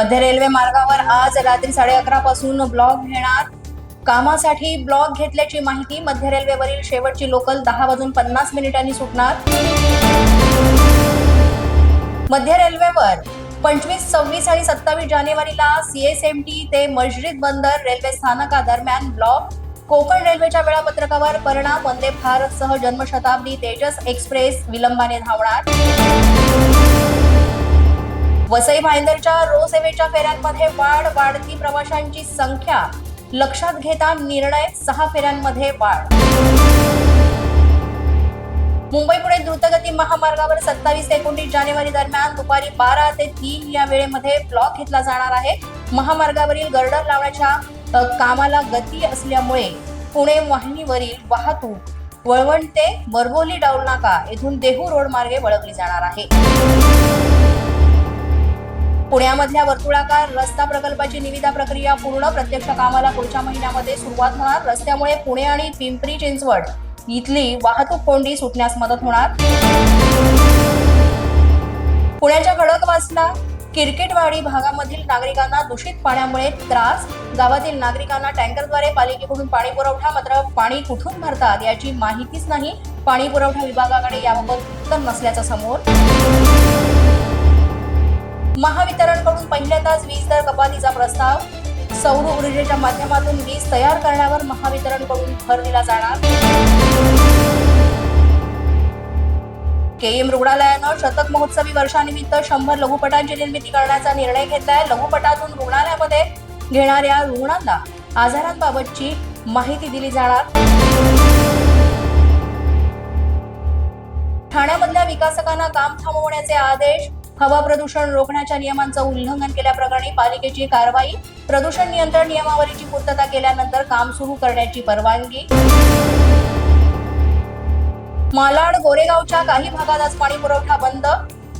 मध्य रेल्वे मार्गावर आज रात्री साडे अकरा पासून ब्लॉक घेणार. कामासाठी ब्लॉक घेतल्याची माहिती मध्य रेल्वेवरील शेवटची लोकल दहा वाजून पन्नास मिनिटांनी सुटणार. मध्य रेल्वेवर पंचवीस सव्वीस आणि सत्तावीस जानेवारीला सीएसएमटी ते मस्जिद बंदर रेल्वे स्थानकादरम्यान ब्लॉक. कोकण रेल्वेच्या वेळापत्रकावर परिणाम वंदे भारत सह जन्मशताब्दी तेजस एक्सप्रेस विलंबाने धावणार. वसई भाईंदरच्या रोसेवेच्या फेऱ्यांमध्ये वाढ वाढती प्रवाशांची संख्या. लक्षात घेता निर्णय सहा फेऱ्यांमध्ये वाढ. मुंबई पुणे द्रुतगती महामार्गावर सत्तावीस ते एकोणतीस जानेवारी दरम्यान दुपारी बारा ते तीन या वेळेमध्ये ब्लॉक घेतला जाणार आहे. महामार्गावरील गर्डर लावण्याच्या कामाला गती असल्यामुळे पुणे वाहिनीवरील वाहतूक वळवण ते बरबोली डाऊल नाका येथून देहू रोड मार्गे वळवली जाणार आहे. पुण्यामधल्या वर्तुळाकार रस्ता प्रकल्पाची निविदा प्रक्रिया पूर्ण प्रत्यक्ष कामाला पुढच्या महिन्यामध्ये सुरुवात होणार. रस्त्यामुळे पुणे आणि पिंपरी चिंचवड इथली वाहतूक कोंडी सुटण्यास मदत होणार. पुण्याच्या खडकवासला किरकेटवाडी भागामधील नागरिकांना दूषित पाण्यामुळे त्रास. गावातील नागरिकांना टँकरद्वारे पालिकेकडून पाणी पुरवठा मात्र पाणी कुठून भरतात याची माहितीच नाही. पाणी पुरवठा विभागाकडे याबाबत उत्तर नसल्याचं समोर. महावितरणकडून पहिल्यांदाच वीज दर कपातीचा प्रस्ताव. सौर ऊर्जेच्या माध्यमातून वीज तयार करण्यावर महावितरणकडून भर दिला जाणार. केईएम रुग्णालयानं शतक महोत्सवी वर्षानिमित्त शंभर लघुपटांची निर्मिती करण्याचा निर्णय घेतलाय. लघुपटातून रुग्णालयामध्ये घेणाऱ्या रुग्णांना आजारांबाबतची माहिती दिली जाणार. ठाण्यामधल्या विकासकांना काम थांबवण्याचे आदेश हवा प्रदूषण रोखण्याच्या नियमांचं उल्लंघन केल्याप्रकरणी पालिकेची कारवाई प्रदूषण नियंत्रण नियमावलीची पूर्तता केल्यानंतर काम सुरू करण्याची परवानगी. मालाड गोरेगावच्या काही भागात आज पाणी पुरवठा बंद.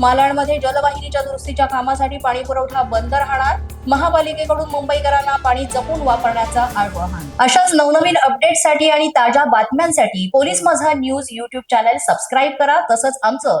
मालाडमध्ये जलवाहिनीच्या दुरुस्तीच्या कामासाठी पाणी पुरवठा बंद राहणार. महापालिकेकडून मुंबईकरांना पाणी जपून वापरण्याचं आवाहन. अशाच नवनवीन अपडेटसाठी आणि ताज्या बातम्यांसाठी police Majha news YouTube channel subscribe करा. तसंच आमचं